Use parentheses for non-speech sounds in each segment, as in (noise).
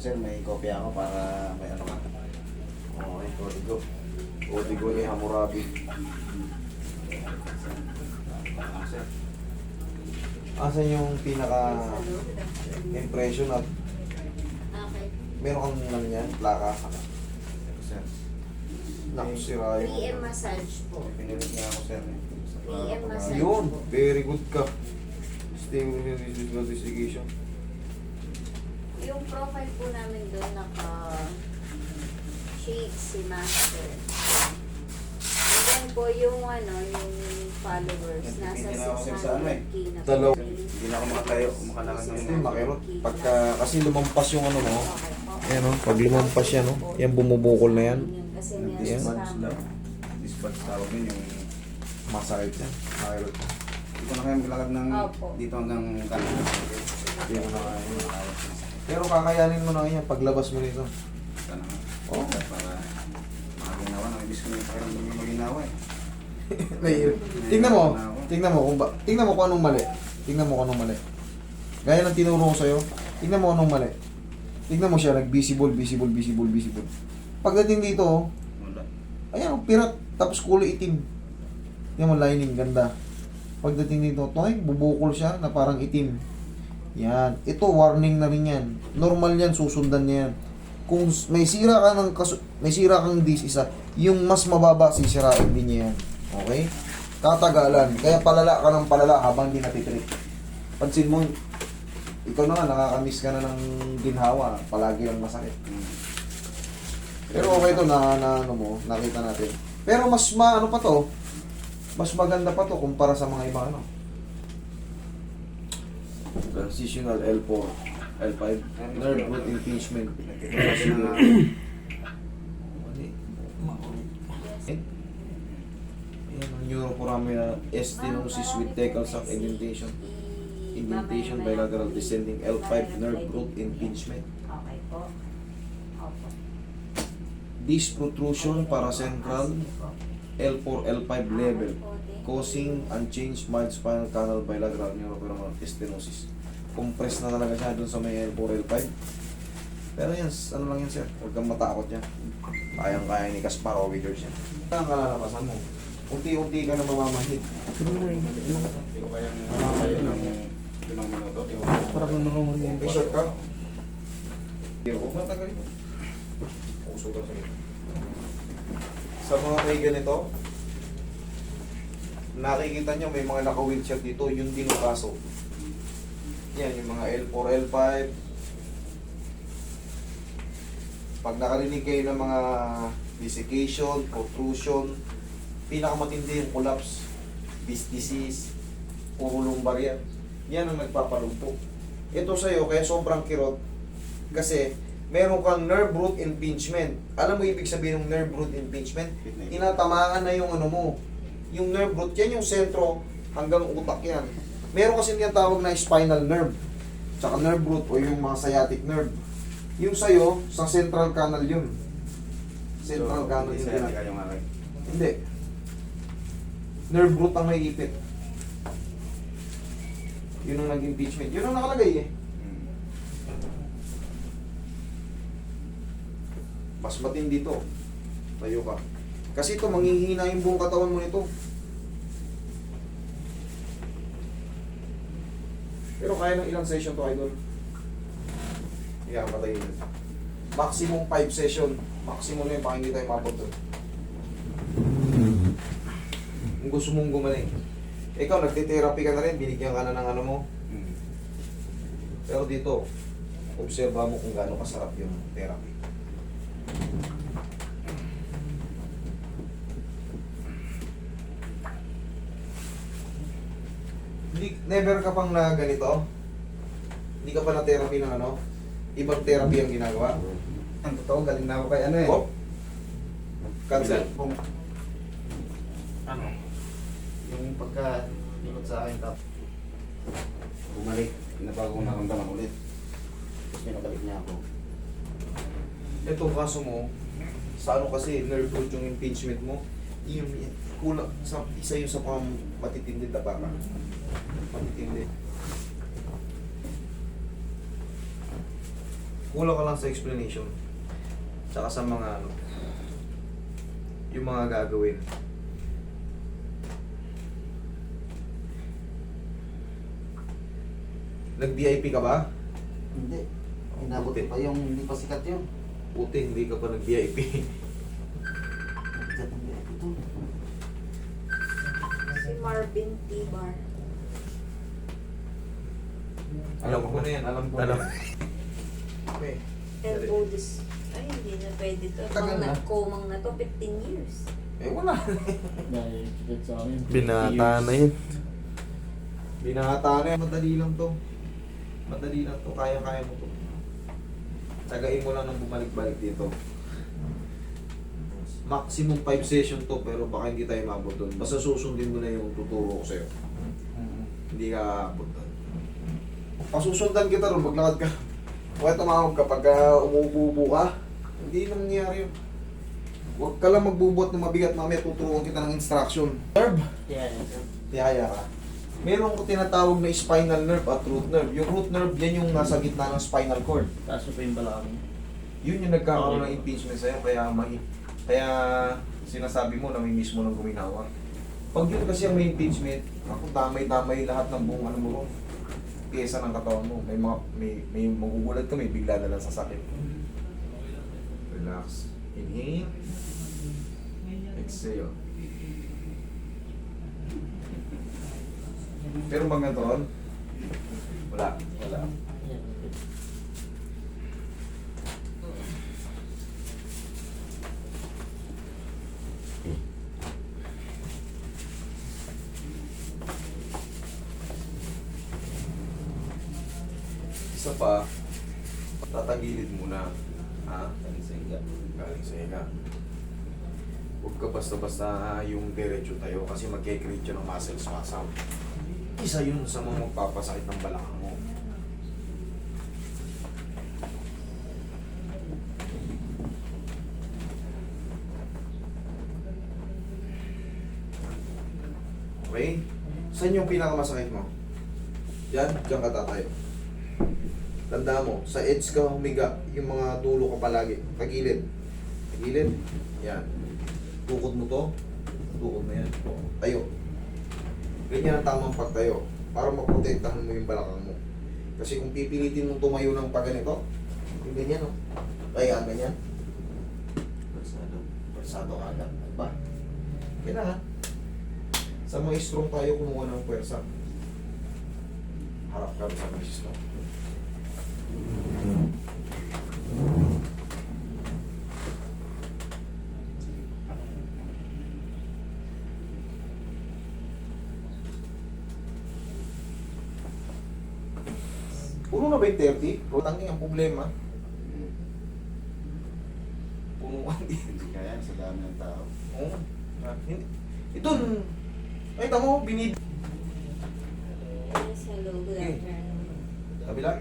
Sir, may kopya ako para may ano ka. Okay, kodigo. Kodigo ni Hammurabi. Ah, sir. Asan yung pinaka impression at Okay. meron kang ano yan, plaka? Sir. Naku, sira yung... PM massage po. Pinilit niya ako, sir. eh. Sa plaka PM ko na- massage. Yun, very good ka. Stable investigation. Yung profile po namin doon naka shake si Master. And then po yung ano, yung followers nasa Hindi na ako sa ano eh. 600k na po. Dalaw. Hindi na ako makatayo, makalakad ng Hindi, makirot. Pagka, kasi lumampas yung ano mo, Okay po. Ayan o, pag lumampas yan o, yan bumubukol na yan. Kasi Yan. meron sa camera. Dispatch tawag yun yung masakit yan. Makirot. Ko na kaya maglakad ng Opo. dito hanggang kanan. Hindi na yung makawat. Pero kakayanin mo na yan paglabas mo nito. Sana nga. Oh. Oo. Para makaginawa na. Ibig yung pakiramdam na maginawa eh. (laughs) Nahihirap. Tingnan mo, tingnan mo kung ba, tingnan mo kung anong mali. Tingnan mo kung anong mali. Gaya ng tinuro ko sa'yo, tingnan mo anong mali. Tingnan mo siya, nag-visible, visible, visible, visible. Pagdating dito, oh, Wala. ayan, oh, pirat, tapos kulay itim. Tingnan mo, lining, ganda. Pagdating dito, toy, bubukol siya na parang itim. Yan. Ito, warning na rin yan. Normal yan, susundan niya yan. Kung may sira ka ng kasu- may sira kang dis isa, yung mas mababa sisirain din niya yan. Okay? Katagalan. Kaya palala ka ng palala habang di natitreat. Pansin mo, ikaw na nga, nakakamiss ka na ng ginhawa. Palagi lang masakit. Pero okay to na, na ano mo, nakita natin. Pero mas maano pa to, mas maganda pa to kumpara sa mga iba ano. Transitional L4, L5, nerve root impingement. Kasi na Yan ang neuroforamina stenosis with thecal sac indentation. Indentation bilateral descending L5 nerve root impingement. Okay po. Disc protrusion para central L4, L5 level causing unchanged mild spinal canal bilateral neuroforaminal stenosis. Compress na talaga siya dun sa may L4, L5. Pero yan, ano lang yan sir, huwag kang matakot yan. Kayang-kaya ni Kasparowicers yan. Ang kalalabasan mo. Unti-unti ka na mamamahid. Hindi ko kayang mamamayo ng ilang minuto. May shot ka? Hindi ko matagal ito. Puso ka sa Sa mga may ganito, nakikita nyo may mga naka-wheelchair dito, yung din ang kaso. Yan, yung mga L4, L5. Pag nakarinig kayo ng mga desiccation, protrusion, pinakamatindi yung collapse, disc disease, puro lumbar yan. Yan ang nagpapalumpo. Ito sa'yo, kaya sobrang kirot, kasi meron kang nerve root impingement. Alam mo ibig sabihin ng nerve root impingement? Tinatamaan na yung ano mo. Yung nerve root, yan yung sentro hanggang utak yan. Meron kasi niyang tawag na spinal nerve. Tsaka nerve root o yung mga sciatic nerve. Yung sa'yo, sa central canal yun. Central canal Hindi yun. hindi akin. Hindi. Nerve root ang may ipit. Yun ang nag-impeachment. Yun ang nakalagay eh. Hmm. Mas matindi to. Tayo ka. Kasi ito, manghihina yung buong katawan mo nito. Pero kaya ng ilang session to, idol? Yeah, patayin. Maximum 5 session. Maximum na yun, baka hindi tayo mabot doon. Kung gusto mong gumaling. Ikaw, nagte-therapy ka na rin, binigyan ka na ng ano mo. Pero dito, obserba mo kung gaano kasarap yung therapy. Hindi, never ka pang na ganito? Hindi ka pa na therapy ng ano? Ibang therapy ang ginagawa? Ang totoo, galing na ako kay ano eh. Oh? Cancel. Kung, ano, yung pagka ikot sa akin tap, bumalik, pinabago ko naramdaman ulit. Tapos pinabalik niya ako. Ito kaso mo, sa ano kasi, nerve root yung impingement mo, yung kulang, sa, isa yung sa pang matitindi na baka. Matitindi. Kulang ka lang sa explanation. Tsaka sa mga ano, yung mga gagawin. Nag-VIP ka ba? Hindi. Inabot Puti. pa yung hindi pa sikat yun. Puti, hindi ka pa nag-VIP. (laughs) Marvin Tibar. alam ko na yan, alam ko na. Okay. Elbow dis... Ay, hindi na pwede to. Tagal Mang na. na. Komang na to, 15 years. Eh, wala. Dahil sakit sa akin. Binata na yun. Binata na yan. Madali lang to. Madali lang to. Kaya-kaya mo to. Tagain mo lang ng bumalik-balik dito. Maximum 5 session to pero baka hindi tayo mabot doon. Basta susundin mo na yung tuturo ko sa'yo. Hindi ka aabot doon. Pasusundan kita ron, maglakad ka. Huwag tumawag ka pagka umuubo ka. Hindi nangyayari yun. Huwag ka lang magbubuhat ng mabigat, mamaya tuturuan kita ng instruction. Nerve, yan, sir. tihaya ka. Meron ko tinatawag na spinal nerve at root nerve. Yung root nerve, yan yung nasa gitna ng spinal cord. Taas mo pa yung balakang. Yun yung nagkakaroon ng impingement sa'yo, kaya may, kaya sinasabi mo na may mismo ng guminawa. Pag yun kasi ang impingement, ako damay-damay lahat ng buong ano mo. Pyesa ng katawan mo. May mga, may, may magugulat ka, may bigla na lang sasakit. Relax. Inhale. Exhale. Pero mga doon, wala. Wala. Yan. Isa pa, tatagilid muna. Ha? Galing sa higa. Galing sa higa. Huwag ka basta-basta yung diretso tayo kasi magkikreate yun ng muscle spasm. Isa yun sa mga magpapasakit ng balakang mo. Okay? Saan yung pinakamasakit mo? Yan, diyan ka tatayo. Tanda mo, sa edge ka humiga, yung mga dulo ka palagi. Tagilid. Tagilid. Yan. Tukod mo to. Tukod mo yan. Tayo. Ganyan ang tamang pagtayo. Para maprotektahan mo yung balakang mo. Kasi kung pipilitin mong tumayo ng pag ganito, yung ganyan o. Kaya ganyan. Persado ka agad. Diba? Kailangan. Sa mga strong tayo kumuha ng pwersa. Harap ka sa mga strong. Puno na ba yung 30? Rotang ang problema. Puno ka din. Hindi kaya sa dami ng tao. Oo. Ah, hindi. Ito, ay tamo, binib... Yes, hello. Good Okay. afternoon. Kabila.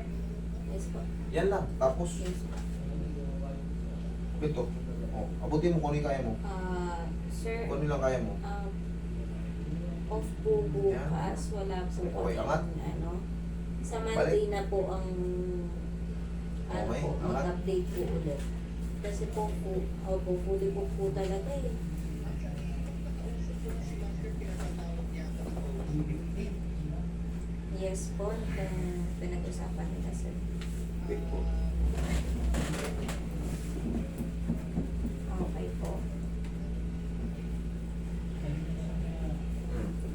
Yes po. Yan lang. Tapos, Yes po. ito. Oh, abutin mo kung ano yung kaya mo. Ah, sir, Kung ano lang kaya mo. um, off po bukas. Wala po Okay, angat. Ano, sa Monday na po ang ano Okay, po, mag-update po ulit. Kasi po po, opo, fully book po talaga eh. Yes po, kung pinag-usapan nila sir. Wait po. Okay po. Hmm.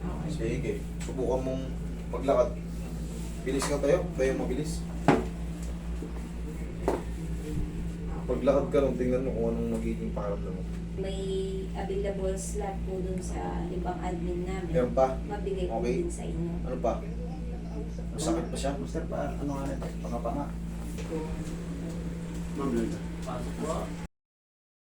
Okay. Sige. Subukan mong maglakad. Bilis ka tayo. Tayo mabilis. Paglakad ka lang, tingnan mo kung anong magiging pakiramdam mo. May available slot po dun sa ibang admin namin. Meron pa? Mabigay po Okay. din sa inyo. Ano pa? Masakit pa siya? Master pa, ano nga nito? Pangapanga. Ma'am, pasok po.